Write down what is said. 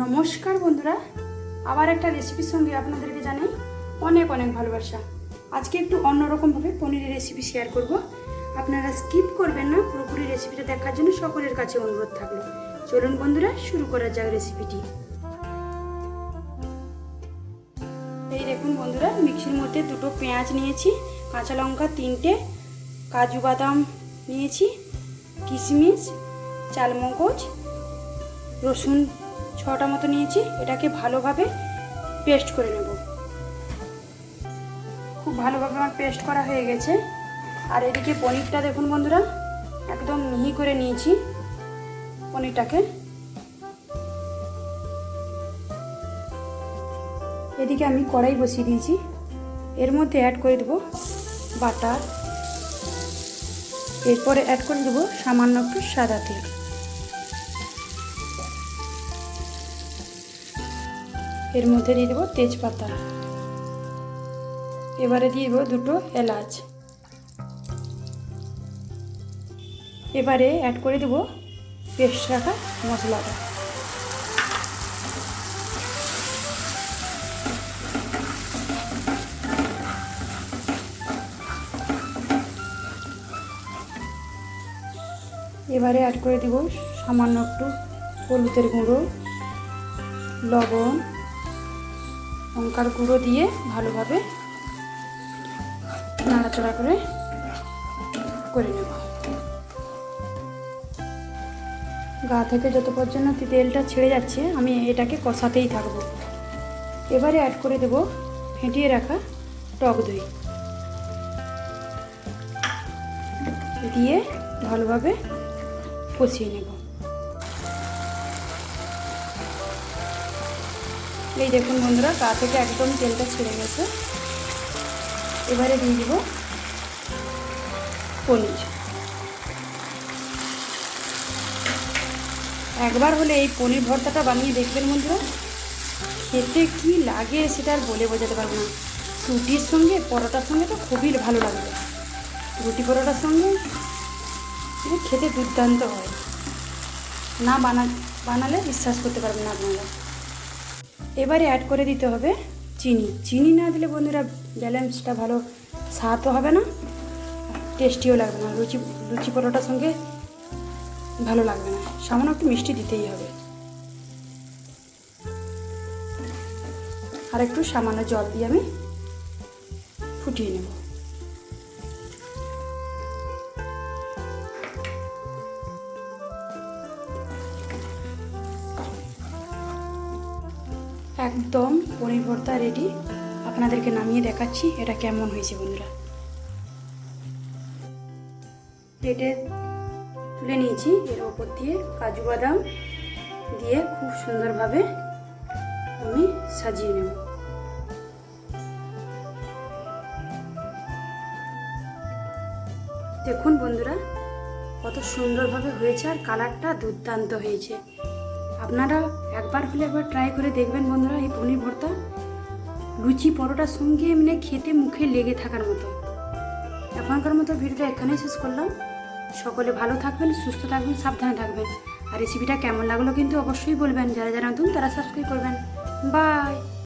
নমস্কার বন্ধুরা। আবার একটা রেসিপির সঙ্গে আপনাদেরকে জানাই অনেক অনেক ভালোবাসা। আজকে একটু অন্যরকমভাবে পনিরের রেসিপি শেয়ার করব। আপনারা স্কিপ করবেন না, পুরোপুরি রেসিপিটা দেখার জন্য সকলের কাছে অনুরোধ থাকল। চলুন বন্ধুরা, শুরু করা যাক রেসিপিটি এই দেখুন বন্ধুরা মিক্সির মধ্যে দুটো পেঁয়াজ নিয়েছি, কাঁচা লঙ্কা তিনটে, কাজু বাদাম নিয়েছি, কিশমিশ, চালমগজ, রসুন ছটা মতো নিয়েছি, এটাকে ভালোভাবে পেস্ট করে নেব। খুব ভালোভাবে আমার পেস্ট করা হয়ে গেছে। আর এদিকে পনিরটা দেখুন বন্ধুরা, একদম মিহি করে নিয়েছি পনিরটাকে। এদিকে আমি কড়াই বসিয়ে দিয়েছি। এর মধ্যে অ্যাড করে দেবো বাটার এরপরে অ্যাড করে দেবো সামান্য একটু সাদা তেল। এর মধ্যে দিয়ে দেবো তেজপাতা। এবারে দিয়ে দেবো দুটো এলাচ। এবারে অ্যাড করে দেবো পেস্ট রাখা মশলাটা। এবারে অ্যাড করে দিব সামান্য একটু হলুদের গুঁড়ো, লবণ। লঙ্কার গুঁড়ো দিয়ে ভালোভাবে নাড়াচড়া করে করে নেব। গা থেকে যত পর্যন্ত তেলটা ছেড়ে যাচ্ছে, আমি এটাকে কষাতেই থাকব। এবারে অ্যাড করে দেব ফেটিয়ে রাখা টক দই। দিয়ে ভালোভাবে কষিয়ে নেব। এই দেখুন বন্ধুরা, গা থেকে একদম তেলটা ছেড়ে গেছে। এবারে দিয়ে দিব পনির। একবার হলে এই পনির ভর্তাটা বানিয়ে দেখবেন বন্ধুরা। খেতে কি লাগে সেটা আর বলে বোঝাতে পারব না। রুটির সঙ্গে, পরোটার সঙ্গে তো খুবই ভালো লাগবে। রুটি পরোটার সঙ্গে খেতে দুর্দান্ত হয়। না বানা, বানালে বিশ্বাস করতে পারবেন না আপনারা। এবারে অ্যাড করে দিতে হবে চিনি। চিনি না দিলে বন্ধুরা ব্যালেন্সটা ভালো স্বাদও হবে না টেস্টিও লাগবে না। লুচি লুচি পরোটার সঙ্গে ভালো লাগবে না। সামান্য একটু মিষ্টি দিতেই হবে। আর একটু সামান্য জল দিয়ে আমি ফুটিয়ে নেব। একদম পনির ভর্তা রেডি আপনাদেরকে নামিয়ে দেখাচ্ছি এটা কেমন হয়েছে বন্ধুরা। প্লেটে তুলে নিয়েছি, এর ওপর দিয়ে কাজু বাদাম দিয়ে খুব সুন্দরভাবে আমি সাজিয়ে নেব। দেখুন বন্ধুরা, কত সুন্দরভাবে হয়েছে আর কালারটা দুর্দান্ত হয়েছে। আপনারা একবার হলে একবার ট্রাই করে দেখবেন বন্ধুরা এই পনির ভর্তা। লুচি পরোটার সঙ্গে এমনি খেতে মুখে লেগে থাকার মতো। এখনকার মতো ভিডিওটা এখানেই শেষ করলাম। সকলে ভালো থাকবেন, সুস্থ থাকবেন, সাবধানে থাকবেন। আর রেসিপিটা কেমন লাগল কিন্তু অবশ্যই বলবেন। যারা যারা নতুন তারা সাবস্ক্রাইব করবেন। বাই